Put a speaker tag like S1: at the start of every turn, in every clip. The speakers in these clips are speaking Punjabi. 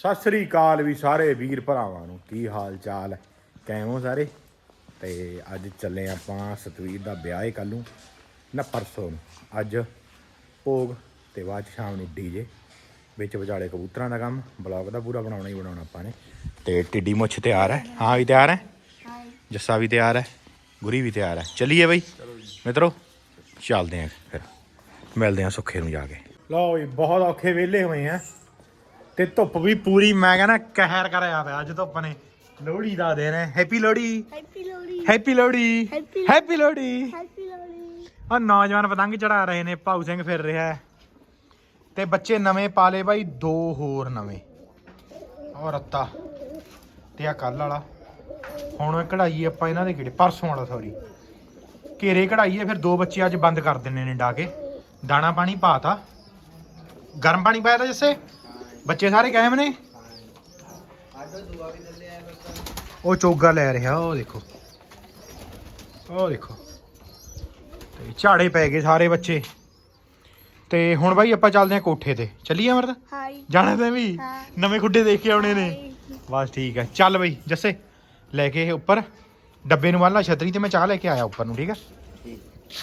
S1: ਸਤਿ ਸ੍ਰੀ ਅਕਾਲ ਵੀ ਸਾਰੇ ਵੀਰ ਭਰਾਵਾਂ ਨੂੰ। ਕੀ ਹਾਲ ਚਾਲ? ਹੈ ਕਿਵੇਂ ਹੋ ਸਾਰੇ? ਤੇ ਅੱਜ ਚੱਲੇ ਆਪਾਂ ਸਤਵੀਰ ਦਾ ਵਿਆਹ ਹੈ ਕੱਲ ਨੂੰ ਨਾ ਪਰਸੋਂ ਨੂੰ। ਅੱਜ ਭੋਗ ਤੇ ਬਾਅਦ 'ਚ ਸ਼ਾਮ ਨੂੰ ਡੀਜੇ ਵਿੱਚ ਵਿਚਾਲੇ ਕਬੂਤਰਾਂ ਦਾ ਕੰਮ ਬਲੌਗ ਦਾ ਪੂਰਾ ਬਣਾਉਣਾ ਹੀ ਬਣਾਉਣਾ ਆਪਾਂ ਨੇ। ਤੇ ਟਿੱਡੀ ਮੁੱਛ ਤਿਆਰ ਹੈ? ਹਾਂ ਵੀ ਤਿਆਰ ਹੈ? ਜੱਸਾ ਵੀ ਤਿਆਰ ਹੈ? ਗੁਰੀ ਵੀ ਤਿਆਰ ਹੈ? ਚੱਲੀਏ ਬਈ? ਮਿੱਤਰੋ ਚੱਲਦੇ ਆਂ ਫਿਰ। ਮਿਲਦੇ ਆਂ ਸੁੱਖੇ ਨੂੰ ਜਾ ਕੇ। ਲਓ ਵੀ ਬਹੁਤ ਔਖੇ ਵਿਹਲੇ ਹੋਏ ਆ। ਤੇ ਧੁੱਪ ਵੀ ਪੂਰੀ ਮੈਂ ਕਹਿੰਦਾ ਕਹਿਰ ਕਰਿਆ ਪਿਆ ਅੱਜ ਧੁੱਪ ਨੇ ਲੋਹੜੀ ਦਾ ਦਿਨ ਹੈ। Happy Lohri.
S2: Happy Lohri.
S1: Happy Lohri. Happy Lohri.
S2: Happy Lohri.
S1: ਆ ਨੌਜਵਾਨ ਪਤੰਗ ਚੜਾ ਰਹੇ ਨੇ ਭਾਊ ਸਿੰਘ ਫਿਰ ਰਿਹਾ ਹੈ। ਤੇ ਬੱਚੇ ਨਵੇਂ ਪਾਲੇ ਬਾਈ ਦੋ ਹੋਰ ਨਵੇਂ। ਔਰ ਰੱਤਾ। ਤੇ ਆ ਕੱਲ ਵਾਲਾ। ਹੁਣ ਕਢਾਈ ਆਪਾਂ ਇਹਨਾਂ ਦੇ ਕਿਹੜੇ? ਪਰਸੋਂ ਵਾਲਾ ਸੌਰੀ ਘੇਰੇ ਕਢਾਈਏ ਫਿਰ ਦੋ ਬੱਚੇ ਅੱਜ ਬੰਦ ਕਰ ਦਿੰਨੇ ਨੇ ਡਾ ਕੇ ਦਾਣਾ ਪਾਣੀ ਪਾਤਾ। ਗਰਮ ਪਾਣੀ ਪਾਇਆ ਤਾਂ ਜੱਸੇ? ਬੱਚੇ ਸਾਰੇ ਕਾਇਮ ਨੇ? ਉਹ ਚੋਗਾ ਲੈ ਰਿਹਾ ਉਹ ਦੇਖੋ। ਉਹ ਦੇਖੋ। ਤੇ ਝਾੜੇ ਪੈ ਗਏ ਸਾਰੇ ਬੱਚੇ। ਤੇ ਹੁਣ ਬਾਈ ਆਪਾਂ ਚੱਲਦੇ ਆ ਕੋਠੇ ਤੇ। ਚੱਲੀਏ ਅਮਰਤ?
S2: ਹਾਈ
S1: ਜਾਣਾ ਤੇ ਵੀ?
S2: ਹਾਂ।
S1: ਨਵੇਂ ਖੁੱਡੇ ਦੇਖ ਕੇ ਆਉਣੇ ਨੇ। ਬਸ ਠੀਕ ਹੈ। ਚੱਲ ਬਈ ਜੱਸੇ ਲੈ ਕੇ ਇਹ ਉੱਪਰ। ਡੱਬੇ ਨੂੰ ਬੰਨ ਲਾ ਛਤਰੀ ਤੇ ਮੈਂ ਚਾਹ ਲੈ ਕੇ ਆਇਆ ਉੱਪਰ ਨੂੰ ਠੀਕ ਹੈ?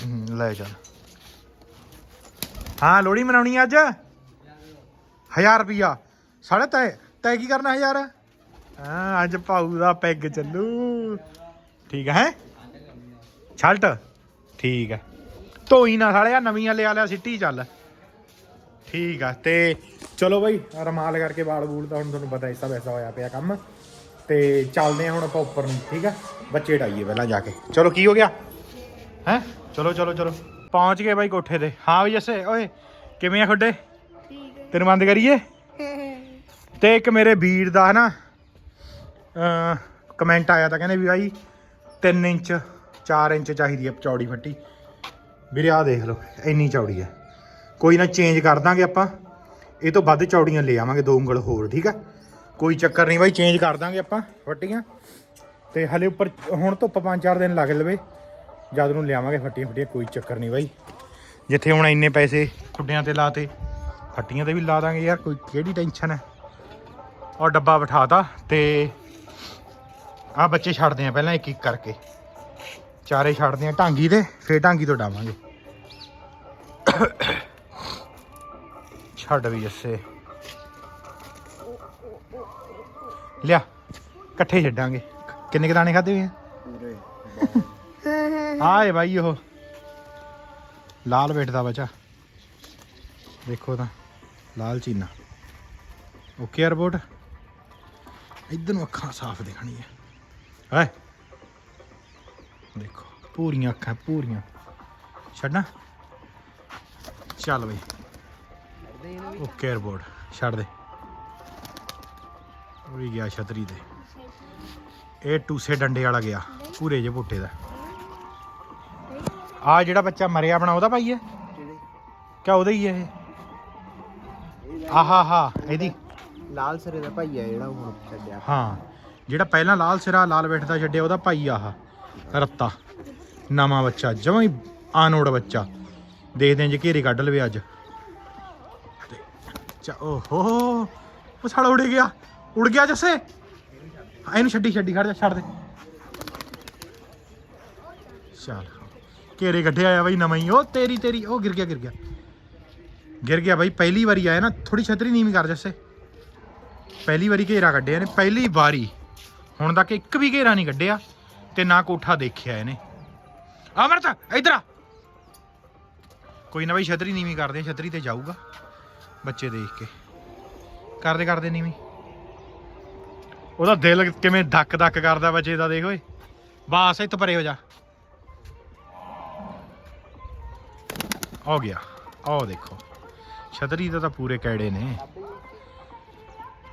S1: ਹੂੰ, ਲੈ ਚੱਲ। ਹਾਂ ਲੋਹੜੀ ਮਨਾਉਣੀ ਆ ਅੱਜ? 1000 ਰੁਪਿਆ ਸਾਢੇ ਤੈ ਤੈ ਕੀ ਕਰਨਾ 1000 ਹਾਂ, ਅੱਜ ਭਾਊ ਦਾ ਪੈਗ ਚੱਲੂ। ਠੀਕ ਹੈ ਛਲਟ ਠੀਕ ਹੈ। ਧੋਈ ਨਾ ਸਾਲਿਆ ਨਵੀਆਂ ਲਿਆ ਲਿਆ, ਸਿੱਟੀ ਚੱਲ। ਠੀਕ ਆ ਤੇ ਚਲੋ ਬਾਈ, ਰਮਾਲ ਕਰਕੇ ਵਾਲ ਵੂਲ ਤਾਂ ਹੁਣ ਤੁਹਾਨੂੰ ਪਤਾ ਐਸਾ ਵੈਸਾ ਹੋਇਆ ਪਿਆ ਕੰਮ। ਤੇ ਚੱਲਦੇ ਆ ਹੁਣ ਆਪਾਂ ਉੱਪਰ ਨੂੰ, ਠੀਕ ਆ ਬੱਚੇ ਢਾਈਏ ਪਹਿਲਾਂ ਜਾ ਕੇ। ਚਲੋ, ਕੀ ਹੋ ਗਿਆ? ਹੈ? ਚਲੋ ਚਲੋ ਚਲੋ। ਪਹੁੰਚ ਗਏ ਬਾਈ ਕੋਠੇ ਤੇ। ਹਾਂ ਵੀ ਜੱਸੇ, ਓਏ, ਕਿਵੇਂ ਆ ਖੁੱਡੇ? ਤੈਨੂੰ ਬੰਦ ਕਰੀਏ?
S2: ਹੈ
S1: ਤੇ ਇੱਕ ਮੇਰੇ ਵੀਰ ਦਾ ਨਾ ਕਮੈਂਟ ਆਇਆ ਤਾਂ ਕਹਿੰਦੇ ਵੀ ਭਾਈ 3 ਇੰਚ 4 ਇੰਚ ਚਾਹੀਦੀ ਹੈ ਚੌੜੀ ਫੱਟੀ। ਵੀਰੇ ਆਹ ਦੇਖ ਲਓ, ਇੰਨੀ ਚੌੜੀ ਹੈ ਕੋਈ ਨਾ ਚੇਂਜ ਕਰ ਦਾਂਗੇ ਆਪਾਂ। ਇਹ ਤੋਂ ਵੱਧ ਚੌੜੀਆਂ ਲੈ ਆਵਾਂਗੇ ਦੋ ਉਂਗਲ ਹੋਰ, ਠੀਕ ਆ? ਕੋਈ ਚੱਕਰ ਨਹੀਂ ਬਾਈ ਚੇਂਜ ਕਰ ਦਾਂਗੇ ਆਪਾਂ ਫੱਟੀਆਂ। ਤੇ ਹਲੇ ਉੱਪਰ, ਹੁਣ ਧੁੱਪ 5-4 ਦਿਨ ਲੱਗ ਲਵੇ। ਜਦ ਨੂੰ ਲਿਆਵਾਂਗੇ ਫੱਟੀਆਂ ਫੱਟੀਆਂ ਕੋਈ ਚੱਕਰ ਨਹੀਂ ਬਾਈ। ਜਿੱਥੇ ਹੁਣ ਇੰਨੇ ਪੈਸੇ ਖੁੱਡਿਆਂ ਤੇ ਲਾਤੇ ਫੱਟੀਆਂ ਤੇ ਵੀ ਲਾ ਦਾਂਗੇ ਯਾਰ, ਕੋਈ ਕਿਹੜੀ ਟੈਨਸ਼ਨ ਹੈ? ਔਰ ਡੱਬਾ ਬਿਠਾਤਾ ਤੇ ਆ ਬੱਚੇ ਛੱਡਦੇ ਆ ਪਹਿਲਾਂ ਇੱਕ ਇੱਕ ਕਰਕੇ। ਚਾਰੇ ਛੱਡਦੇ ਆ ਢਾਂਗੀ ਤੇ, ਫੇਰ ਢਾਂਗੀ ਤੋਂ ਡਾਵਾਂਗੇ। ਛੱਡ ਵੀ ਜੱਸੇ। ਲਿਆ, ਇਕੱਠੇ ਛੱਡਾਂਗੇ। ਕਿੰਨੇ ਕੁ ਦਾਣੇ ਖਾਦੇ ਹੋਏ ਆ? ਆਏ ਬਾਈ ਉਹ। ਲਾਲ ਬੈਠਦਾ ਬੱਚਾ। ਦੇਖੋ ਤਾਂ। ਲਾਲ ਚੀਨਾ। ਓਕੇ ਆ ਇਧਰ ਨੂੰ ਅੱਖਾਂ ਸਾਫ਼ ਦਿਖਣੀ ਹੈ? ਹੈ ਦੇਖੋ, ਪੂਰੀਆਂ ਅੱਖਾਂ, ਪੂਰੀਆਂ। ਛੱਡਣਾ? ਚੱਲ ਬਈ। ਓਕੇ ਰਿਪੋਰਟ ਛੱਡ ਦੇ। ਉਹ ਵੀ ਗਿਆ ਛਤਰੀ ਤੇ। ਇਹ ਟੂਸੇ ਡੰਡੇ ਵਾਲਾ ਗਿਆ, ਪੂਰੇ ਜੇ ਬੁੱਟੇ ਦਾ। ਆ ਜਿਹੜਾ ਬੱਚਾ ਮਰਿਆ ਆਪਣਾ, ਉਹਦਾ ਭਾਈ ਹੈ? ਕਿਆ, ਉਹਦਾ ਹੀ ਹੈ ਇਹ? ਆਹਾ ਹਾ ਇਹਦੀ।
S3: ਲਾਲ ਸਰੇ ਦਾ ਭਾਈ ਆ ਜਿਹੜਾ ਹੁਣ ਛੱਡਿਆ।
S1: ਹਾਂ ਜਿਹੜਾ ਪਹਿਲਾਂ ਲਾਲ ਸਿਰਾ ਲਾਲ ਬੈਠਦਾ ਛੱਡਿਆ ਉਹਦਾ ਭਾਈ ਆਹ ਰੱਤਾ। ਨਵਾਂ ਬੱਚਾ ਜਮਾਂ ਹੀ ਆਨੋੜ ਬੱਚਾ। ਦੇਖਦੇ ਆਂ ਜੇ ਘੇਰੇ ਕੱਢ ਲਵੇ ਅੱਜ। ਤੇ ਚਾ ਓਹੋ ਉਹ ਸਾਲਾ ਉੜ ਗਿਆ। ਉੜ ਗਿਆ ਜੱਸੇ। ਇਹਨੂੰ ਛੱਡੀ ਛੱਡੀ ਖੜ ਜਾ ਛੱਡ ਦੇ। ਚੱਲ ਘੇਰੇ ਕੱਢਿਆ ਆਇਆ ਬਈ ਨਵਾਂ ਹੀ ਉਹ ਤੇਰੀ ਤੇਰੀ ਉਹ ਗਿਰ ਗਿਆ ਗਿਰ ਗਿਆ। ਗਿਰ ਗਿਆ ਬਈ ਪਹਿਲੀ ਵਾਰੀ ਆਇਆ ਨਾ ਥੋੜੀ ਛਤਰੀ ਨੀਵੀਂ ਕਰ ਜੱਸੇ। ਪਹਿਲੀ ਵਾਰੀ ਘੇਰਾ ਕੱਢਿਆ ਨੇ ਪਹਿਲੀ ਵਾਰੀ। ਹੁਣ ਤੱਕ ਇੱਕ ਵੀ ਘੇਰਾ ਨਹੀਂ ਕੱਢਿਆ ਤੇ ਨਾ ਕੋਠਾ ਦੇਖਿਆ ਇਹਨੇ। ਅਮਰਤ ਇਧਰ ਆ। ਕੋਈ ਨਾ ਬਈ ਛਤਰੀ ਨੀਵੀਂ ਕਰਦੇ ਆ, ਛਤਰੀ ਤੇ ਜਾਊਗਾ ਬੱਚੇ ਦੇਖ ਕੇ। ਕਰਦੇ ਕਰਦੇ ਨੀਵੀਂ। ਉਹਦਾ ਦਿਲ ਕਿਵੇਂ ਧੱਕ ਧੱਕ ਕਰਦਾ ਬੱਚੇ ਦਾ ਦੇਖ ਓਏ। ਬਾਸ ਇੱਥੇ ਪਰੇ ਹੋ ਜਾ। ਹੋ ਗਿਆ ਆਹ ਦੇਖੋ। ਛਤਰੀ ਦਾ ਤਾਂ ਪੂਰੇ ਕੈੜੇ ਨੇ।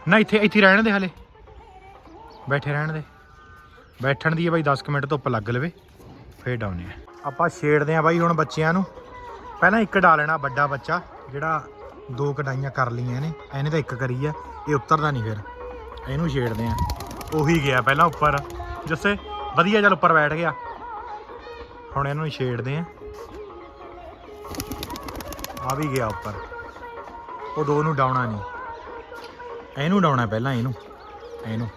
S1: ਨਾ, ਇੱਥੇ ਇੱਥੇ ਰਹਿਣ ਦੇ ਹਲੇ। ਬੈਠੇ ਰਹਿਣ ਦੇ। ਬੈਠਣ ਦੀ ਹੈ ਬਾਈ 10 ਕੁ ਮਿੰਟ ਧੁੱਪ ਲੱਗ ਲਵੇ। ਫੇਰ ਡਾਉਨੇ ਆ। ਆਪਾਂ ਛੇੜਦੇ ਆ ਬਾਈ ਹੁਣ ਬੱਚਿਆਂ ਨੂੰ। ਪਹਿਲਾਂ ਇੱਕ ਡਾ ਲੈਣਾ ਵੱਡਾ ਬੱਚਾ, ਜਿਹੜਾ ਦੋ ਕਢਾਈਆਂ ਕਰ ਲਈਆਂ ਇਹਨੇ ਇਹਨੇ ਤਾਂ ਇੱਕ ਕਰੀ ਆ, ਇਹ ਉੱਤਰਦਾ ਨਹੀਂ ਫਿਰ। ਇਹਨੂੰ ਛੇੜਦੇ ਆ। ਉਹੀ ਗਿਆ ਪਹਿਲਾਂ ਉੱਪਰ। ਜੱਸੇ, ਵਧੀਆ ਚੱਲ ਉੱਪਰ ਬੈਠ ਗਿਆ। ਹੁਣ ਇਹਨੂੰ ਛੇੜਦੇ ਆ। ਆ ਵੀ ਗਿਆ ਉੱਪਰ। ਉਹ ਦੋ ਨੂੰ ਡਾਉਣਾ ਨਹੀਂ। ਇਹਨੂੰ ਡਾਉਣਾ ਪਹਿਲਾਂ ਇਹਨੂੰ ਇਹਨੂੰ।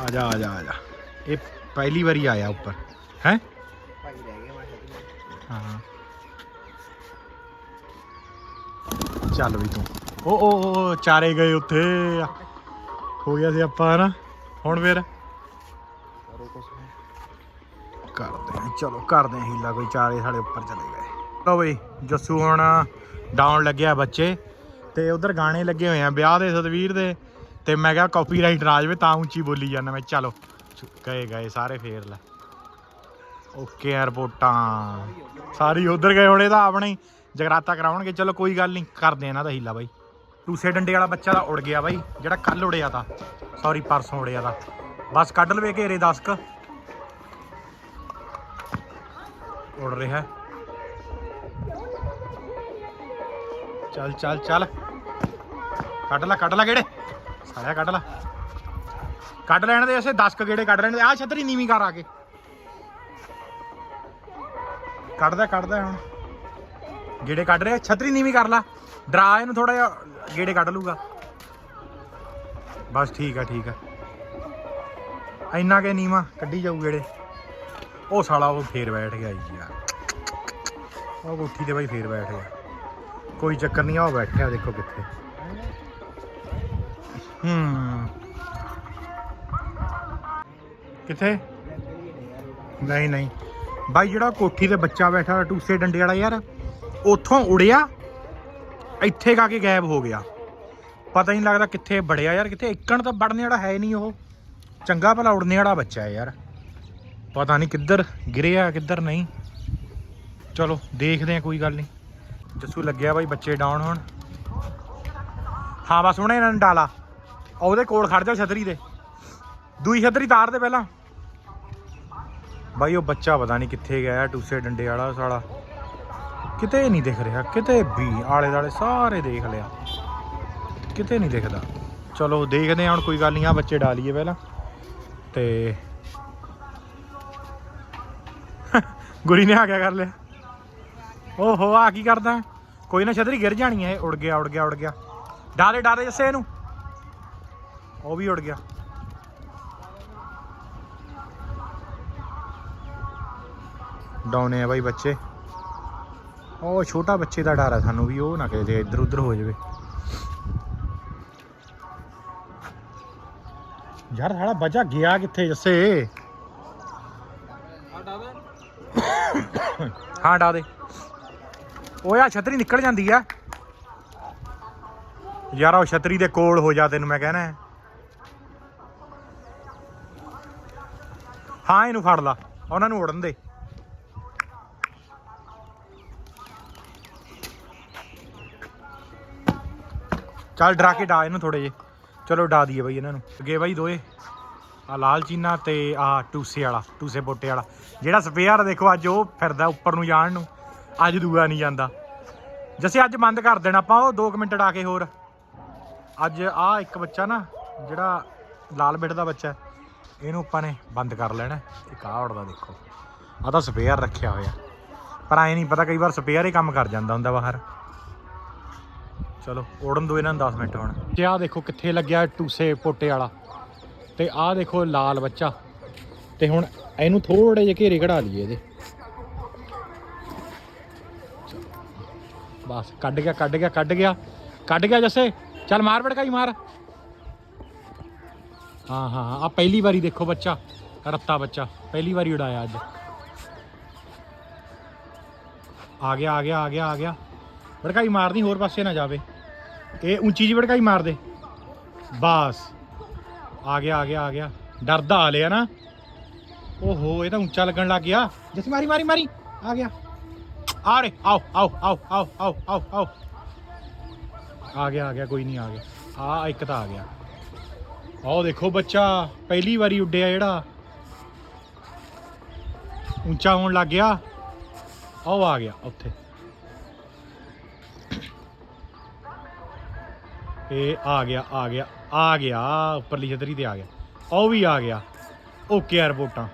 S1: ਆ ਜਾ ਆ ਜਾ ਆ ਜਾ। ਇਹ ਪਹਿਲੀ ਵਾਰੀ ਆਇਆ ਉੱਪਰ। ਹੈ? ਹਾਂ। ਚੱਲ ਵੀ ਤੂੰ। ਓ ਓ ਓ, ਚਾਰੇ ਗਏ ਉੱਥੇ। ਹੋ ਗਿਆ ਸੀ ਆਪਾਂ ਨਾ ਹੁਣ ਫੇਰ? ਚਲੋ ਕਰਦੇ ਆ ਹੀਲਾ ਕੋਈ ਚਾਰੇ ਸਾਡੇ ਉੱਪਰ ਚਲੇ ਗਏ। ਲਓ ਬਈ, ਜੱਸੂ ਹੁਣ ਡਾਉਣ ਲੱਗਿਆ ਬੱਚੇ ਤੇ ਉਧਰ ਗਾਣੇ ਲੱਗੇ ਹੋਏ ਆ, ਵਿਆਹ ਦੇ ਸਤਵੀਰ ਦੇ ਤੇ ਮੈਂ ਕਿਹਾ ਕਾਪੀਰਾਈਟ ਰਾਜ ਵੇ ਤਾਂ ਉੱਚੀ ਬੋਲੀ ਜਾਂਦਾ ਮੈਂ, ਚਲੋ। ਗਏ ਗਏ ਸਾਰੇ ਫੇਰ ਲੈ। ਓਕੇ 에ਅਰਪੋਰਟਾਂ ਸਾਰੀ ਉਧਰ ਗਏ ਹੋਣੇ ਤਾਂ ਆਪਣੇ ਜਗਰਾਤਾ ਕਰਾਉਣਗੇ, ਚਲੋ ਕੋਈ ਗੱਲ ਨਹੀਂ, ਕਰਦੇ ਆ ਇਹਨਾਂ ਦਾ ਹੀਲਾ ਬਾਈ। ਟੂਸੇ ਡੰਡੇ ਵਾਲਾ ਬੱਚਾ ਦਾ ਉੜ ਗਿਆ ਬਾਈ, ਜਿਹੜਾ ਕੱਲ ਉੜਿਆ ਤਾਂ। ਸੌਰੀ ਪਰਸੋਂ ਉੜਿਆ ਤਾਂ। ਬਸ ਕੱਢ ਲਵੇ ਘੇਰੇ 10 ਕ। ਉੜ ਰਿਹਾ। ਹੈ। ਚੱਲ ਚੱਲ ਚੱਲ। ਕੱਢ ਲੈ ਕੱਢ ਲੈ ਗੇੜੇ। ਸਾਲਿਆ, ਕੱਢ ਲੈ। ਕੱਢ ਲੈਣ ਦੇ ਐਸੇ 10 ਕ ਗੇੜੇ ਕੱਢ ਲੈਣ ਦੇ। ਆ ਛਤਰੀ ਨੀਵੀਂ ਕਰ ਆ ਕੇ। ਕੱਢਦਾ ਕੱਢਦਾ ਹੁਣ। ਗੇੜੇ ਕੱਢ ਰਿਹਾ। ਛਤਰੀ ਨੀਵੀਂ ਕਰ ਲਾ। ਡਰਾ ਇਹਨੂੰ ਥੋੜਾ ਜਿਹਾ, ਗੇੜੇ ਕੱਢ ਲੂਗਾ ਬਸ ਠੀਕ ਆ ਠੀਕ ਆ। ਇੰਨਾ ਕੇ ਨੀਵਾ ਕੱਢੀ ਜਾਊ ਗੇੜੇ। ਉਹ ਸਾਲਾ ਉਹ ਫੇਰ ਬੈਠ ਗਿਆ ਜੀ ਯਾਰ। ਉਹ ਕੋਠੀ ਤੇ ਬਾਈ ਫੇਰ ਬੈਠ ਗਿਆ। ਕੋਈ ਚੱਕਰ ਨਹੀਂ ਆ, ਉਹ ਬੈਠਿਆ ਦੇਖੋ ਕਿੱਥੇ। ਹੂੰ। ਕਿੱਥੇ? ਨਹੀਂ ਨਹੀਂ। ਬਾਈ ਜਿਹੜਾ ਕੋਠੀ ਤੇ ਬੱਚਾ ਬੈਠਾ ਟੂਸੇ ਡੰਡੇ ਵਾਲਾ ਯਾਰ, ਉੱਥੋਂ ਉੜਿਆ, ਇੱਥੇ ਕਾ ਕੇ ਗਾਇਬ ਹੋ ਗਿਆ। ਪਤਾ ਹੀ ਨਹੀਂ ਲੱਗਦਾ ਕਿੱਥੇ ਬੜਿਆ ਯਾਰ, ਕਿੱਥੇ ਇੱਕਣ ਤਾਂ ਵੜਨੇ ਵਾਲਾ ਹੈ ਨਹੀਂ ਉਹ। ਚੰਗਾ ਭਲਾ ਉੜਨੇ ਵਾਲਾ ਬੱਚਾ ਹੈ ਯਾਰ। ਪਤਾ ਨਹੀਂ ਕਿੱਧਰ ਗਿਰਿਆ ਕਿੱਧਰ ਨਹੀਂ। ਚਲੋ, ਦੇਖਦੇ ਆ, ਕੋਈ ਗੱਲ ਨਹੀਂ। ਜੱਸੂ ਲੱਗਿਆ ਬਾਈ, ਬੱਚੇ ਡਾਉਣ ਹੁਣ। ਹਾਂ, ਬਸ ਹੁਣੇ ਇਹਨਾਂ ਨੂੰ ਡਾਲਾ। ਉਹਦੇ ਕੋਲ ਖੜ ਜਾ ਛਤਰੀ ਦੇ ਦੂਈ ਛਤਰੀ ਤਾਰ ਦੇ ਪਹਿਲਾਂ। ਬਾਈ, ਉਹ ਬੱਚਾ ਪਤਾ ਨਹੀਂ ਕਿੱਥੇ ਗਿਆ ਟੂਸੇ ਡੰਡੇ ਵਾਲਾ ਸਾਲਾ। ਕਿਤੇ ਨਹੀਂ ਦਿਖ ਰਿਹਾ, ਕਿਤੇ ਵੀ ਆਲੇ ਦਾਲੇ ਸਾਰੇ ਦੇਖ ਲਿਆ। ਕਿਤੇ ਨਹੀਂ ਦਿਖਦਾ। ਚਲੋ, ਦੇਖਦੇ ਹਾਂ ਹੁਣ ਕੋਈ ਗੱਲ ਨਹੀਂ ਆ ਬੱਚੇ ਡਾਲੀਏ ਪਹਿਲਾਂ। ਤੇ ਗੁਰੀ ਨੇ ਆ ਗਿਆ ਕਰ ਲਿਆ। ਓਹੋ, ਆ ਕੀ ਕਰਦਾ? ਕੋਈ ਨਾ ਛਤਰੀ ਗਿਰ ਜਾਣੀ ਹੈ ਉੜ ਗਿਆ ਉੜ ਗਿਆ ਉੜ ਗਿਆ। ਡਾਲੇ ਡਾਲੇ ਜੱਸੇ ਇਹਨੂੰ। ਉਹ ਵੀ ਉੜ ਗਿਆ। ਡਾਉਨੇ ਆ ਬਾਈ ਬੱਚੇ। ਉਹ ਛੋਟਾ ਬੱਚੇ ਦਾ ਡਰ ਹੈ ਸਾਨੂੰ ਵੀ, ਉਹ ਨਾ ਕਿਤੇ ਇੱਧਰ ਉੱਧਰ ਹੋ ਜਾਵੇ। ਯਾਰ ਸਾਡਾ ਬੱਚਾ ਗਿਆ ਕਿੱਥੇ ਜੱਸੇ? ਹਾਂ, ਡਾ ਦੇ। ਓਏ ਆ ਛਤਰੀ ਨਿਕਲ ਜਾਂਦੀ ਆ। ਯਾਰ, ਉਹ ਛਤਰੀ ਦੇ ਕੋਲ ਹੋ ਜਾ ਤੈਨੂੰ ਮੈਂ ਕਹਿਣਾ ਹਾਂ। ਇਹਨੂੰ ਫੜ ਲਾ। ਉਹਨਾਂ ਨੂੰ ਉੜਨ ਦੇ। ਚੱਲ, ਡਰਾ ਕੇ ਡਾ ਇਹਨੂੰ ਥੋੜੇ ਜੇ ਚਲੋ, ਡਾ ਦਈਏ ਬਾਈ ਇਹਨਾਂ ਨੂੰ। ਅੱਗੇ ਬਾਈ ਦੋਏ। ਆ ਲਾਲ ਚੀਨਾ ਤੇ ਆ ਟੂਸੇ ਵਾਲਾ, ਟੂਸੇ ਬੋਟੇ ਵਾਲਾ। ਜਿਹੜਾ ਸਪੇਅਰ ਦੇਖੋ, ਅੱਜ ਉਹ ਫਿਰਦਾ ਉੱਪਰ ਨੂੰ ਜਾਣ ਨੂੰ। ਅੱਜ ਦੂਆ ਨਹੀਂ ਜਾਂਦਾ। ਜੱਸੇ, ਅੱਜ ਬੰਦ ਕਰ ਦੇਣਾ ਆਪਾਂ ਉਹ 2 ਮਿੰਟ ਡਾ ਕੇ ਹੋਰ। ਅੱਜ ਆ ਇੱਕ ਬੱਚਾ ਨਾ, ਜਿਹੜਾ ਲਾਲ ਬਿੱਟ ਦਾ ਬੱਚਾ ਇਹਨੂੰ ਆਪਾਂ ਨੇ ਬੰਦ ਕਰ ਲੈਣਾ ਇੱਕ ਆ ਉੜਦਾ ਦੇਖੋ। ਆ ਤਾਂ ਸਪੇਅਰ ਰੱਖਿਆ ਹੋਇਆ। ਪਰ ਐ ਨਹੀਂ ਪਤਾ, ਕਈ ਵਾਰ ਸਪੇਅਰ ਹੀ ਕੰਮ ਕਰ ਜਾਂਦਾ ਹੁੰਦਾ ਬਾਹਰ। ਚਲੋ, ਉੜਨ ਦੋ ਇਹਨਾਂ ਨੂੰ 10 ਮਿੰਟ ਹੁਣ। ਤੇ ਆਹ ਦੇਖੋ ਕਿੱਥੇ ਲੱਗਿਆ ਟੂਸੇ ਪੋਟੇ ਵਾਲਾ। ਤੇ ਆਹ ਦੇਖੋ ਲਾਲ ਬੱਚਾ। ਤੇ ਹੁਣ ਇਹਨੂੰ ਥੋੜੇ ਜਿਹੇ ਘੇਰੇ ਕਢਾ ਲਈਏ ਇਹਦੇ। ਬਸ, ਕੱਢ ਗਿਆ ਕੱਢ ਗਿਆ ਕੱਢ ਗਿਆ। ਕੱਢ ਗਿਆ ਜੱਸੇ, ਚੱਲ ਮਾਰ ਭੜਕਾਈ, ਮਾਰ। ਹਾਂ ਹਾਂ ਆ ਪਹਿਲੀ ਵਾਰੀ ਦੇਖੋ ਬੱਚਾ, ਰੱਤਾ ਬੱਚਾ, ਪਹਿਲੀ ਵਾਰੀ ਉਡਾਇਆ ਅੱਜ। ਆ ਗਿਆ ਆ ਗਿਆ ਆ ਗਿਆ ਆ ਗਿਆ। ਭੜਕਾਈ ਮਾਰਨੀ ਹੋਰ ਪਾਸੇ ਨਾ ਜਾਵੇ। ਇਹ ਉੱਚੀ ਜੀ ਭੜਕਾਈ ਮਾਰ ਦੇ। ਬਸ। ਆ ਗਿਆ ਆ ਗਿਆ ਆ ਗਿਆ। ਡਰਦਾ ਆ ਲਿਆ ਨਾ। ਓਹੋ, ਇਹ ਤਾਂ ਉੱਚਾ ਲੱਗਣ ਲੱਗ ਗਿਆ। ਜਸ, ਮਾਰੀ ਮਾਰੀ ਮਾਰੀ। ਆ ਗਿਆ। ਆ ਰੇ, ਆਓ ਆਓ ਆਓ ਆਓ ਆਓ ਆਓ ਆਓ। ਆ ਗਿਆ ਆ ਗਿਆ, ਕੋਈ ਨਹੀਂ ਆ ਗਿਆ। ਆ, ਇੱਕ ਤਾਂ ਆ ਗਿਆ। ਆਓ ਦੇਖੋ ਬੱਚਾ, ਪਹਿਲੀ ਵਾਰੀ ਉੱਡਿਆ ਜਿਹੜਾ। ਉੱਚਾ ਹੋਣ ਲੱਗ ਗਿਆ। ਆਓ, ਆ ਗਿਆ, ਉੱਥੇ। ਇਹ ਆ ਗਿਆ ਆ ਗਿਆ ਆ ਗਿਆ, ਉੱਪਰਲੀ ਛਤਰੀ ਤੇ ਆ ਗਿਆ। ਉਹ ਵੀ ਆ ਗਿਆ। ਓਕੇ 에ਅਰਪੋਰਟਾਂ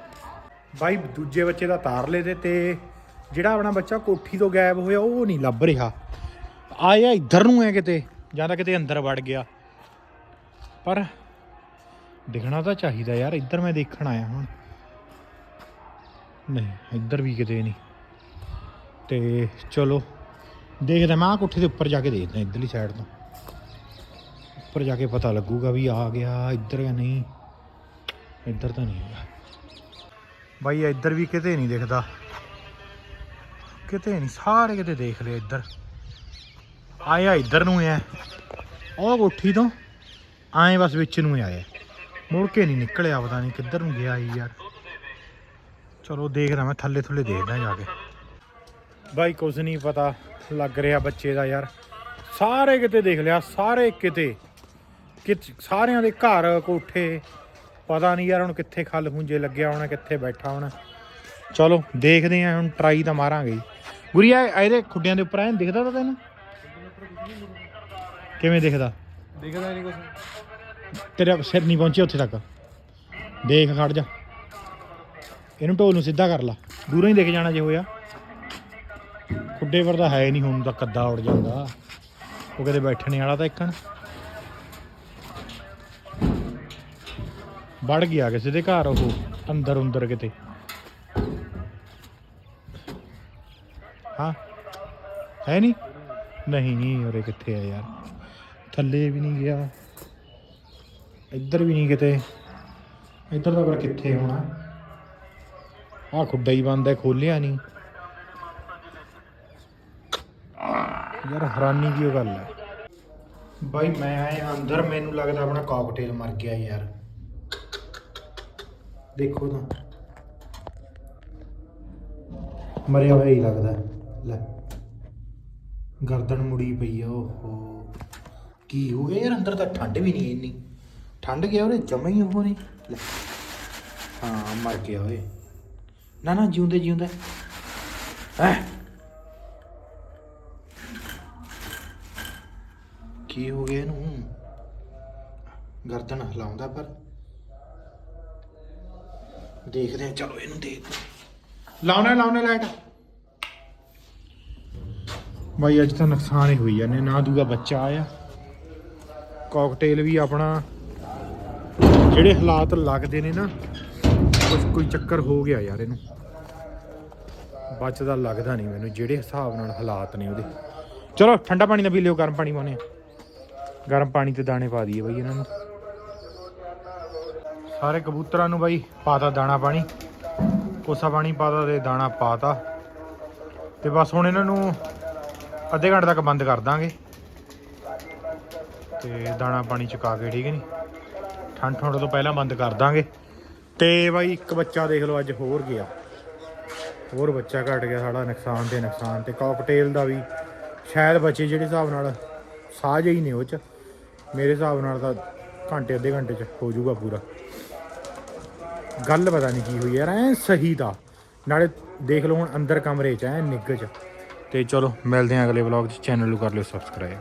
S1: ਬਾਈ, ਦੂਜੇ ਬੱਚੇ ਦਾ ਤਾਰ ਲੇ ਤੇ ਤੇ ਜਿਹੜਾ ਆਪਣਾ ਬੱਚਾ ਕੋਠੀ ਤੋਂ ਗਾਇਬ ਹੋਇਆ, ਉਹ ਨਹੀਂ ਲੱਭ ਰਿਹਾ। ਆਇਆ ਇੱਧਰ ਨੂੰ ਹੈ ਕਿਤੇ, ਜਾਂ ਤਾਂ ਕਿਤੇ ਅੰਦਰ ਵੜ ਗਿਆ। ਪਰ ਦਿਖਣਾ ਤਾਂ ਚਾਹੀਦਾ ਯਾਰ, ਇੱਧਰ ਮੈਂ ਦੇਖਣ ਆਇਆ ਹੁਣ। ਨਹੀਂ, ਇੱਧਰ ਵੀ ਕਿਤੇ ਨਹੀਂ। ਤੇ ਚਲੋ, ਦੇਖਦਾ ਮੈਂ ਆਹ ਕੋਠੇ ਦੇ ਉੱਪਰ ਜਾ ਕੇ ਦੇਖਦਾ ਇੱਧਰਲੀ ਸਾਈਡ ਤੋਂ। ਉੱਪਰ ਜਾ ਕੇ ਪਤਾ ਲੱਗੂਗਾ ਵੀ ਆ ਗਿਆ, ਇੱਧਰ ਜਾਂ ਨਹੀਂ। ਇੱਧਰ ਤਾਂ ਨਹੀਂ ਹੈਗਾ। ਬਾਈ ਇੱਧਰ ਵੀ ਕਿਤੇ ਨਹੀਂ ਦਿਖਦਾ। ਕਿਤੇ ਨਹੀਂ, ਸਾਰੇ ਕਿਤੇ ਦੇਖ ਲਏ ਇੱਧਰ। ਆਇਆ ਇੱਧਰ ਨੂੰ ਐ। ਉਹ ਕੋਠੀ ਤੋਂ ਆਏ ਬਸ ਵਿੱਚ ਨੂੰ ਹੀ ਆਇਆ ਮੁੜ ਕੇ ਨਹੀਂ ਨਿਕਲਿਆ, ਪਤਾ ਨਹੀਂ ਕਿੱਧਰ ਨੂੰ ਗਿਆ ਇਹ ਯਾਰ। ਚਲੋ ਦੇਖਦਾ ਮੈਂ, ਥੱਲੇ ਥੱਲੇ ਦੇਖਦਾ ਜਾ ਕੇ। ਬਾਈ ਕੁਝ ਨਹੀਂ ਪਤਾ ਲੱਗ ਰਿਹਾ ਬੱਚੇ ਦਾ ਯਾਰ। ਸਾਰੇ ਕਿਤੇ ਦੇਖ ਲਿਆ, ਸਾਰੇ ਕਿਤੇ। ਕਿ ਸਾਰਿਆਂ ਦੇ ਘਰ ਕੋਠੇ ਪਤਾ ਨਹੀਂ ਯਾਰ ਹੁਣ ਕਿੱਥੇ ਖੱਲ ਖੁੰਝੇ ਲੱਗਿਆ ਹੋਣਾ ਕਿੱਥੇ ਬੈਠਾ ਹੋਣਾ। ਚਲੋ ਦੇਖਦੇ ਆਂ ਹੁਣ ਟਰਾਈ ਤਾਂ ਮਾਰਾਂਗੇ ਗੁਰੀਆ ਇਹਦੇ ਖੁੱਡਿਆਂ ਦੇ ਉੱਪਰ ਐਨ ਦਿਖਦਾ ਤਾਂ ਤੈਨੂੰ? ਕਿਵੇਂ ਦਿਖਦਾ?
S3: ਦਿਖਦਾ ਨਹੀਂ ਕੁਝ
S1: ਤੇਰਾ ਸਿਰ ਨਹੀਂ ਪਹੁੰਚਿਆ ਉੱਥੇ ਤੱਕ। ਦੇਖ ਖੜ ਜਾ। ਇਹਨੂੰ ਢੋਲ ਨੂੰ ਸਿੱਧਾ ਕਰ ਲਾ। ਦੂਰੋਂ ਹੀ ਦਿਖ ਜਾਣਾ ਜੇ ਹੋਇਆ। ਖੁੱਡੇ ਪਰ ਤਾਂ ਹੈ ਨਹੀਂ ਹੁਣ ਤਾਂ ਕੱਦਾ ਉੜ ਜਾਂਦਾ। ਉਹ ਕਿਤੇ ਬੈਠਣੇ ਵਾਲਾ ਤਾਂ ਇੱਕਣ ਵੜ ਗਿਆ ਕਿਸੇ ਦੇ ਘਰ, ਉਹ ਅੰਦਰ ਅੰਦਰ ਕਿਤੇ। ਹਾਂ? ਹੈ ਨਹੀਂ? ਨਹੀਂ ਨਹੀਂ, ਉਰੇ ਕਿੱਥੇ ਆ ਯਾਰ? ਥੱਲੇ ਵੀ ਨਹੀਂ ਗਿਆ। ਇੱਧਰ ਵੀ ਨਹੀਂ ਕਿਤੇ। ਇੱਧਰ ਤਾਂ ਪਰ ਕਿੱਥੇ ਹੋਣਾ? ਆਹ ਖੁੱਡਾ ਹੀ ਬੰਦ ਹੈ, ਖੋਲਿਆ ਨਹੀਂ। ਯਾਰ ਹੈਰਾਨੀ ਦੀ ਉਹ ਗੱਲ ਹੈ। ਬਾਈ, ਮੈਂ ਆਇਆ ਅੰਦਰ, ਮੈਨੂੰ ਲੱਗਦਾ ਆਪਣਾ ਕਾਕਟੇਲ ਮਰ ਗਿਆ ਯਾਰ। ਦੇਖੋ ਤਾਂ। ਮਰਿਆ ਹੋਇਆ ਹੀ ਲੱਗਦਾ। ਲੈ। ਗਰਦਨ ਮੁੜੀ ਪਈ ਆ, ਓਹੋ। ਕੀ ਹੋ ਗਿਆ ਯਾਰ, ਅੰਦਰ ਤਾਂ ਠੰਡ ਵੀ ਨਹੀਂ ਇੰਨੀ। ਠੰਡ ਗਿਆ ਉਹਨੇ ਜਮਾ ਹੀ ਉਹ ਨਹੀਂ ਲੈ। ਹਾਂ, ਮਰ ਗਿਆ ਓਏ। ਨਾ ਨਾ, ਜਿਉਂਦੇ, ਜਿਉਂਦਾ। ਹੈ? ਕੀ ਹੋ ਗਿਆ ਇਹਨੂੰ? ਗਰਦਨ ਹਿਲਾਉਂਦਾ ਪਰ। ਦੇਖਦੇ ਆ ਚਲੋ ਇਹਨੂੰ ਦੇਖਦੇ ਹਾਂ। ਲਾਉਣਾ ਲਾਉਣਾ ਲਾਈਟ। ਬਾਈ, ਅੱਜ ਤਾਂ ਨੁਕਸਾਨ ਹੀ ਹੋਈ ਜਾਂਦੇ ਨਾ। ਦੂਗਾ ਬੱਚਾ ਆਇਆ। ਕਾਕਟੇਲ ਵੀ ਆਪਣਾ, ਜਿਹੜੇ ਹਾਲਾਤ ਲੱਗਦੇ ਨੇ ਨਾ ਕੁਝ ਕੋਈ ਚੱਕਰ ਹੋ ਗਿਆ ਯਾਰ ਇਹਨੂੰ। ਬਚਦਾ ਲੱਗਦਾ ਨਹੀਂ ਮੈਨੂੰ, ਜਿਹੜੇ ਹਿਸਾਬ ਨਾਲ ਹਾਲਾਤ ਨੇ ਉਹਦੇ। ਚਲੋ, ਠੰਡਾ ਪਾਣੀ ਦਾ ਪੀ ਲਿਓ, ਗਰਮ ਪਾਣੀ ਪਾਉਣੇ ਆ ਗਰਮ ਪਾਣੀ ਤੇ ਦਾਣੇ ਪਾ ਦਈਏ ਬਾਈ ਇਹਨਾਂ ਨੂੰ। ਸਾਰੇ ਕਬੂਤਰਾਂ ਨੂੰ ਬਾਈ ਪਾਤਾ ਦਾਣਾ ਪਾਣੀ। ਕੋਸਾ ਪਾਣੀ ਪਾਤਾ ਤੇ ਦਾਣਾ ਪਾਤਾ। ਤੇ ਬਸ ਹੁਣ ਇਹਨਾਂ ਨੂੰ ਅੱਧੇ ਘੰਟੇ ਤੱਕ ਬੰਦ ਕਰ ਦਾਂਗੇ। ਤੇ ਦਾਣਾ ਪਾਣੀ ਚੁਕਾ ਕੇ, ਠੀਕ ਹੈ ਨਹੀਂ ਠੰਡ ਠੰਡ ਤੋਂ ਪਹਿਲਾਂ ਬੰਦ ਕਰ ਦਾਂਗੇ। ਤੇ ਬਾਈ ਇੱਕ ਬੱਚਾ ਦੇਖ ਲਓ, ਅੱਜ ਹੋਰ ਗਿਆ। ਹੋਰ ਬੱਚਾ ਘਟ ਗਿਆ ਸਾਡਾ, ਨੁਕਸਾਨ ਤੇ ਨੁਕਸਾਨ ਤੇ ਕਾਕਟੇਲ ਦਾ ਵੀ ਸ਼ਾਇਦ ਬੱਚੇ ਜਿਹੜੇ ਹਿਸਾਬ ਨਾਲ ਸਾਜ ਹੀ ਨੇ ਉਹ ਚ। ਮੇਰੇ ਹਿਸਾਬ ਨਾਲ ਤਾਂ ਘੰਟੇ, ਅੱਧੇ ਘੰਟੇ ਚ ਹੋ ਜਾਊਗਾ ਪੂਰਾ। ਗੱਲ ਪਤਾ ਨਹੀਂ ਕੀ ਹੋਈ ਯਾਰ, ਐ ਸਹੀ ਦਾ ਨਾਲੇ ਦੇਖ ਲਓ ਹੁਣ ਅੰਦਰ ਕਮਰੇ ਚ, ਐ ਨਿੱਘ ਚ। ਤੇ ਚਲੋ, ਮਿਲਦੇ ਆਂ ਅਗਲੇ ਵਲੌਗ ਚ। ਚੈਨਲ ਨੂੰ ਕਰ ਲਿਓ ਸਬਸਕ੍ਰਾਈਬ